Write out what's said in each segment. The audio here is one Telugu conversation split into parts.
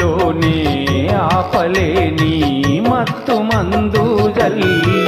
మత్తులోనే ఆపలేని మత్తు మందు జల్లి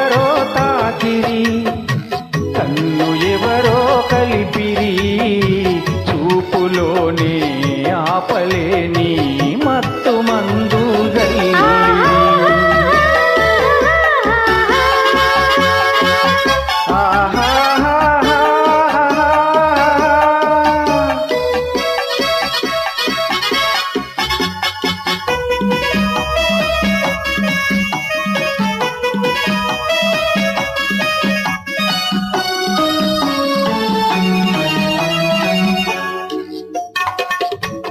చూపులోని ఆపలేని మత్తు మందు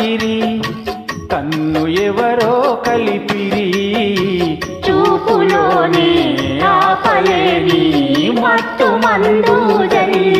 తాకిరి కన్ను ఎవరో కలిపిరి. చూపులోని ఆపలేని మట్టు మందు జరిగి